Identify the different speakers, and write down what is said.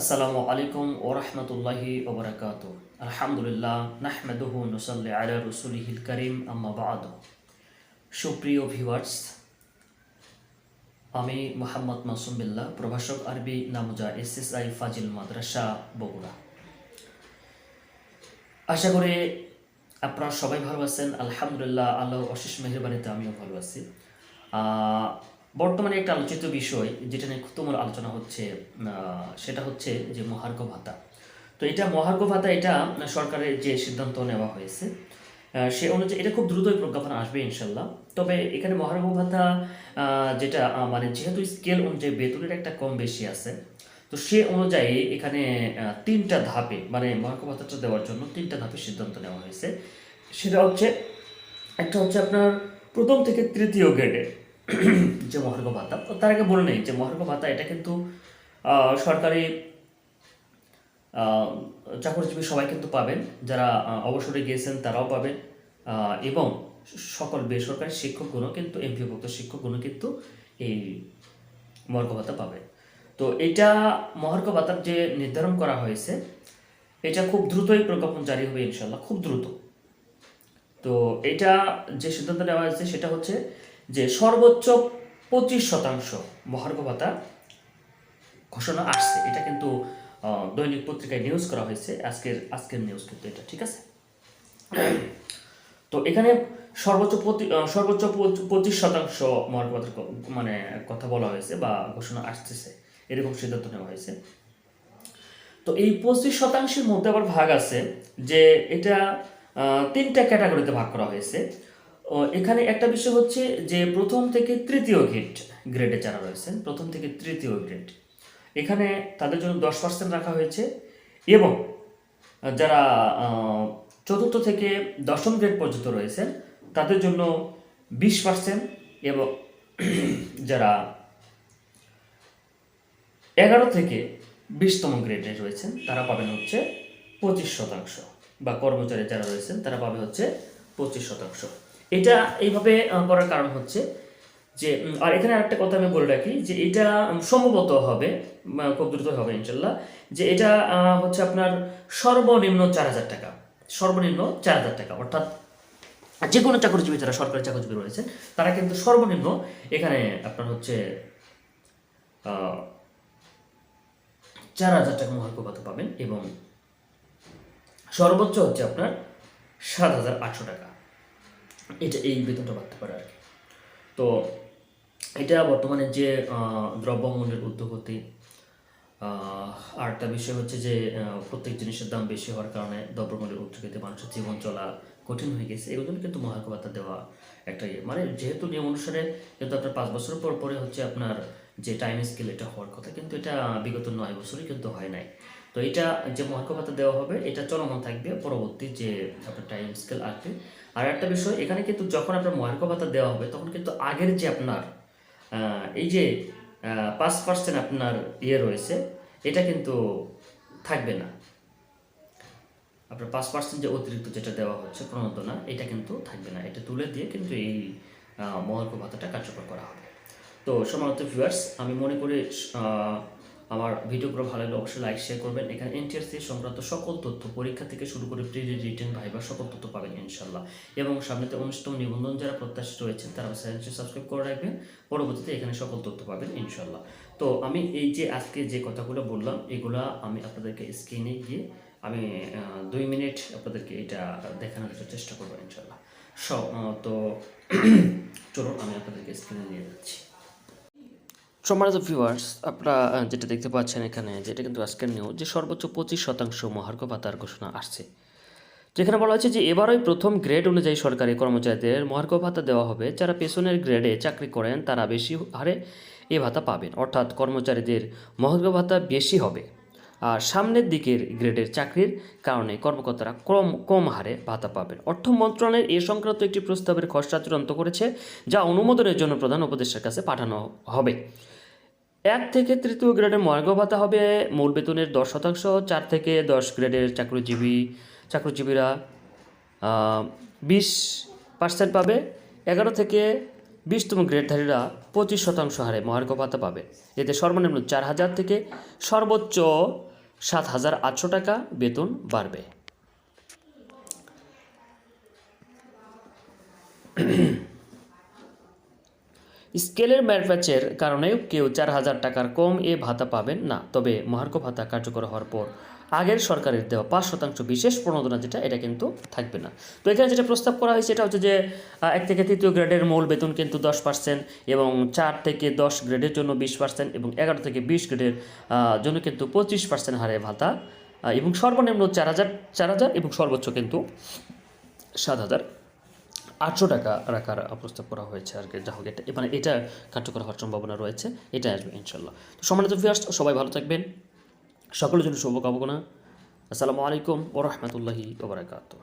Speaker 1: আসসালামু আলাইকুম ও রহমতুল্লাহি ওবরাকাত আলহামদুলিল্লাহ, নাহমেদুহু নুসাল্লি আলা রসুলিহিল করিম, আম্মা বাদ। সুপ্রিয় ভিউয়ার্স, আমি মোহাম্মদ মাসুম বিল্লাহ, প্রভাষক আরবি Namuja S S I Fazil Madrasa, Bogura. আশা করি আপনারা সবাই ভালো আছেন। আলহামদুলিল্লাহ আল্লাহ অশেষ মেহরবানিতে আমিও ভালো আছি। বর্তমানে একটা আলোচিত বিষয় যেটা নিয়ে তুমুল আলোচনা হচ্ছে সেটা হচ্ছে যে মহার্ঘ ভাতা। তো এটা মহার্ঘ ভাতা, এটা সরকারের যে সিদ্ধান্ত নেওয়া হয়েছে সে অনুযায়ী এটা খুব দ্রুতই প্রজ্ঞাপন আসবে ইনশাল্লাহ। তবে এখানে মহার্ঘ ভাতা যেটা মানে যেহেতু স্কেল অনুযায়ী বেতনের একটা কম বেশি আছে, তো সে অনুযায়ী এখানে তিনটা ধাপে মানে মহার্ঘ ভাতাটা দেওয়ার জন্য তিনটা ধাপে সিদ্ধান্ত নেওয়া হয়েছে। সেটা হচ্ছে, একটা হচ্ছে আপনার প্রথম থেকে তৃতীয় গ্রেডের যে মহার্ঘ ভাতা তার আগে বলে নেই যে মহার্ঘ ভাতা, এটা কিন্তু সরকারি চাকরিজীবী সবাই কিন্তু পাবেন, যারা অবসরে গিয়েছেন তারাও পাবেন এবং সকল বেসরকারি শিক্ষকগণও কিন্তু, এমপিভুক্ত শিক্ষকগণও কিন্তু এই মহার্ঘ ভাতা পাবে তো এটা মহার্ঘ ভাতার যে নির্ধারণ করা হয়েছে, এটা খুব দ্রুতই প্রজ্ঞাপন জারি হবে ইনশাল্লাহ খুব দ্রুত। তো এটা যে সিদ্ধান্ত নেওয়া হয়েছে, সেটা হচ্ছে যে সর্বোচ্চ পঁচিশ শতাংশ মহার্ঘ ভাতা ঘোষণা আসছে। এটা কিন্তু দৈনিক পত্রিকায় নিউজ করা হয়েছে। আজকের আজকের নিউজ কিন্তু এটা, ঠিক আছে? তো এখানে সর্বোচ্চ সর্বোচ্চ পঁচিশ শতাংশ মহার্ঘ ভাতার মানে কথা বলা হয়েছে বা ঘোষণা আসতেছে। এরকম সিদ্ধান্ত নেওয়া হয়েছে। তো এই পঁচিশ শতাংশের মধ্যে আবার ভাগ আছে যে এটা তিনটা ক্যাটাগরিতে ভাগ করা হয়েছে। এখানে একটা বিষয় হচ্ছে যে প্রথম থেকে তৃতীয় গ্রেড, গ্রেডে যারা রয়েছেন, প্রথম থেকে তৃতীয় গ্রেড, এখানে তাদের জন্য দশ পার্সেন্ট রাখা হয়েছে এবং যারা চতুর্থ থেকে দশম গ্রেড পর্যন্ত রয়েছেন, তাদের জন্য বিশ পার্সেন্ট এবং যারা এগারো থেকে বিশতম গ্রেডে রয়েছেন, তারা পাবেন হচ্ছে পঁচিশ শতাংশ বা কর্মচারী যারা রয়েছেন, তারা পাবে হচ্ছে পঁচিশ শতাংশ। এটা এইভাবে করার কারণ হচ্ছে যে আর এখানে আরেকটা কথা আমি বলে রাখি যে এটা সম্ভবত হবে খুব দ্রুত হবে ইনশাল্লাহ যে এটা হচ্ছে আপনার সর্বনিম্ন চার হাজার টাকা, সর্বনিম্ন চার হাজার টাকা, অর্থাৎ যে কোনো চাকরিজীবী যারা সরকারি চাকরিজীবী রয়েছেন, তারা কিন্তু সর্বনিম্ন এখানে আপনার হচ্ছে চার হাজার টাকা মহার্ঘ ভাতা পাবেন এবং সর্বোচ্চ হচ্ছে আপনার সাত হাজার আটশো টাকা। এটা এই বেতনটা বাড়তে পারে আর কি তো এটা বর্তমানে যে দ্রব্যমূল্যের আহ, আর একটা বিষয় হচ্ছে যে প্রত্যেক জিনিসের দাম বেশি হওয়ার কারণে দ্রব্যমূল্যের ঊর্ধ্বগতি মানুষের জীবন চলা কঠিন হয়ে গেছে। এগুলো কিন্তু মহার্ঘ ভাতা দেওয়া একটা ইয়ে। মানে যেহেতু নিয়ম অনুসারে কিন্তু আপনার পাঁচ বছর পর পরে হচ্ছে আপনার যে টাইম স্কেল এটা হওয়ার কথা কিন্তু এটা বিগত নয় বছরই কিন্তু হয় নাই। তো এটা যে মহার্ঘ ভাতা দেওয়া হবে, এটা চলমান থাকবে পরবর্তী যে আপনার টাইম স্কেল আসবে আর একটা বিষয়, এখানে কিন্তু যখন আপনার মহার্ঘ ভাতা দেওয়া হবে, তখন কিন্তু আগের যে আপনার এই যে পাঁচ পার্সেন্ট আপনার ইয়ে রয়েছে, এটা কিন্তু থাকবে না। আপনার পাঁচ পার্সেন্ট যে অতিরিক্ত যেটা দেওয়া হচ্ছে প্রণোদনা এটা কিন্তু থাকবে না। এটা তুলে দিয়ে কিন্তু এই মহার্ঘ ভাতাটা কার্যকর করা হবে। তো সমানত ভিউয়ার্স আমি মনে করি আমার ভিডিওগুলো ভালো লাগলে অবশ্যই লাইক শেয়ার করবেন। এখানে এনটিআরসি সংক্রান্ত সকল তথ্য, পরীক্ষা থেকে শুরু করে প্রি রিটেন ভাইবার সকল তথ্য পাবেন ইনশাল্লাহ এবং সামনেতে অনুষ্ঠিত নিবন্ধন যারা প্রত্যাশিত রয়েছেন, তারা চ্যানেলটি সাবস্ক্রাইব করে রাখবেন। পরবর্তীতে এখানে সকল তথ্য পাবেন ইনশাল্লাহ তো আমি এই যে আজকে যে কথাগুলো বললাম, এগুলা আমি আপনাদেরকে স্ক্রিনে গিয়ে আমি দুই মিনিট আপনাদেরকে এটা দেখানোর চেষ্টা করব ইনশাল্লাহ সব তো চলুন, আমি আপনাদেরকে স্ক্রিনে নিয়ে যাচ্ছি। সম্মানিত ভিউয়ার্স আপনারা যেটা দেখতে পাচ্ছেন এখানে যেটা কিন্তু আজকের নিউজ যে সর্বোচ্চ পঁচিশ শতাংশ মহার্ঘ ভাতার ঘোষণা আসছে। যেখানে বলা হয়েছে যে এবারই প্রথম গ্রেড অনুযায়ী সরকারি কর্মচারীদের মহার্ঘ ভাতা দেওয়া হবে। যারা পেছনের গ্রেডে চাকরি করেন, তারা বেশি হারে এ ভাতা পাবেন। অর্থাৎ কর্মচারীদের মহার্ঘ ভাতা বেশি হবে। আর সামনের দিকের গ্রেডের চাকরির কারণে কর্মকর্তারা কম কম হারে ভাতা পাবেন। অর্থ মন্ত্রণালয়ের এ সংক্রান্ত একটি প্রস্তাবের খসড়া চূড়ান্ত করেছে, যা অনুমোদনের জন্য প্রধান উপদেষ্টার কাছে পাঠানো হবে। এক থেকে তৃতীয় গ্রেডের মর্গ ভাতা হবে মূল বেতনের দশ শতাংশ, চার থেকে দশ গ্রেডের চাকরিজীবী, চাকরিজীবীরা বিশ পার্সেন্ট পাবে। এগারো থেকে বিশতম গ্রেডধারীরা পঁচিশ শতাংশ হারে মহার্ঘ ভাতা পাবে। এতে সর্বনিম্ন চার হাজার থেকে সর্বোচ্চ সাত হাজার আটশো টাকা বেতন বাড়বে। স্কেলের ম্যারপ্যাচের কারণে কেউ চার হাজার টাকার কম এ ভাতা পাবেন না। তবে মহার্ঘ ভাতা কার্যকর হওয়ার পর আগের সরকারের দেওয়া পাঁচ শতাংশ বিশেষ প্রণোদনা যেটা, এটা কিন্তু থাকবে না। তো এখানে যেটা প্রস্তাব করা হয়েছে, এটা হচ্ছে যে এক থেকে তৃতীয় গ্রেডের মূল বেতন কিন্তু দশ পার্সেন্ট এবং চার থেকে দশ গ্রেডের জন্য বিশ পার্সেন্ট এবং এগারো থেকে বিশ গ্রেডের জন্য কিন্তু পঁচিশ পার্সেন্ট হারে ভাতা এবং সর্বনিম্ন চার হাজার চার হাজার এবং সর্বোচ্চ কিন্তু সাত হাজার আটশো টাকা রাখার প্রস্তাব করা হয়েছে আর কি। যা হোক এটা মানে এটা কার্যকর হওয়ার সম্ভাবনা রয়েছে এটা আসবে ইনশাল্লাহ তো সম্মানিত ভিউয়ার্স সবাই ভালো থাকবেন। সকলের জন্য শুভকামনা। আসসালামু আলাইকুম ও রহমতুল্লাহি ওবরাকাতুহ